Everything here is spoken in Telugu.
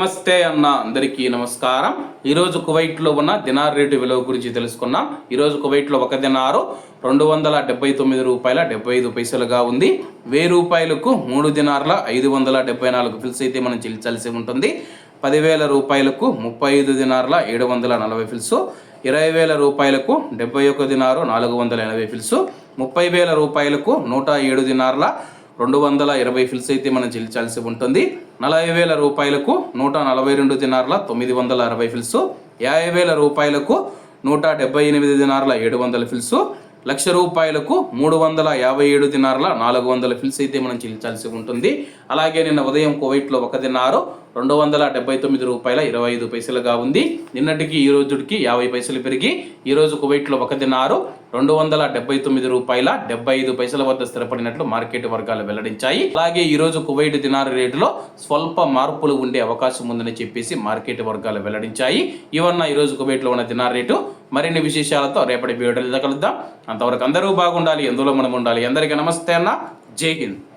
నమస్తే అన్న అందరికీ నమస్కారం. ఈరోజు కువైట్లో ఉన్న దినార్ రేటు విలువ గురించి తెలుసుకున్నాం. ఈరోజు కువైట్లో ఒక దినారు రెండు వందల డెబ్బై తొమ్మిది రూపాయల డెబ్బై ఐదు పైసలుగా ఉంది. వెయ్యి రూపాయలకు మూడు దినార్ల ఐదు వందల డెబ్బై నాలుగు ఫిల్స్ అయితే మనం చెల్లించాల్సి ఉంటుంది. పదివేల రూపాయలకు ముప్పై ఐదు దినార్ల ఏడు వందల నలభై ఫిల్స్ ఇరవై వేల రూపాయలకు డెబ్బై ఒక దినారు నాలుగు వందల ఎనభై ఫిల్స్ ముప్పై వేల రూపాయలకు నూట ఏడు దినార్ల రెండు వందల ఇరవై ఫిల్స్ అయితే మనం చెల్లించాల్సి ఉంటుంది. నలభై వేల రూపాయలకు నూట నలభై రెండు దినార్ల తొమ్మిది వందల అరవై ఫిల్స్ యాభై వేల రూపాయలకు నూట డెబ్బై ఎనిమిది దినార్ల ఏడు వందల ఫిల్స్ లక్ష రూపాయలకు మూడు వందల యాభై ఏడు దినార్ల నాలుగు వందల ఫిల్స్ అయితే మనం చెల్లించాల్సి ఉంటుంది. అలాగే నిన్న ఉదయం కువైట్లో ఒక దినారు రెండు వందల డెబ్బై తొమ్మిది రూపాయల ఇరవై ఐదు పైసలుగా ఉంది. నిన్నటికి ఈ రోజుకి యాభై పైసలు పెరిగి ఈరోజు కువైట్లో ఒక దినారు రెండు వందల డెబ్బై తొమ్మిది రూపాయల డెబ్బై ఐదు పైసల వద్ద స్థిరపడినట్లు మార్కెట్ వర్గాలు వెల్లడించాయి. అలాగే ఈ రోజు కువైట్ దినార్ రేటులో స్వల్ప మార్పులు ఉండే అవకాశం ఉందని చెప్పేసి మార్కెట్ వర్గాలు వెల్లడించాయి. ఇవన్న ఈ రోజు కువైట్లో ఉన్న దినార్ రేటు. మరిన్ని విశేషాలతో రేపటి వీడియోలో కలుద్దాం. అంతవరకు అందరూ బాగుండాలి ఎందులో మనం ఉండాలి? అందరికీ నమస్తే అన్న. జై హింద్.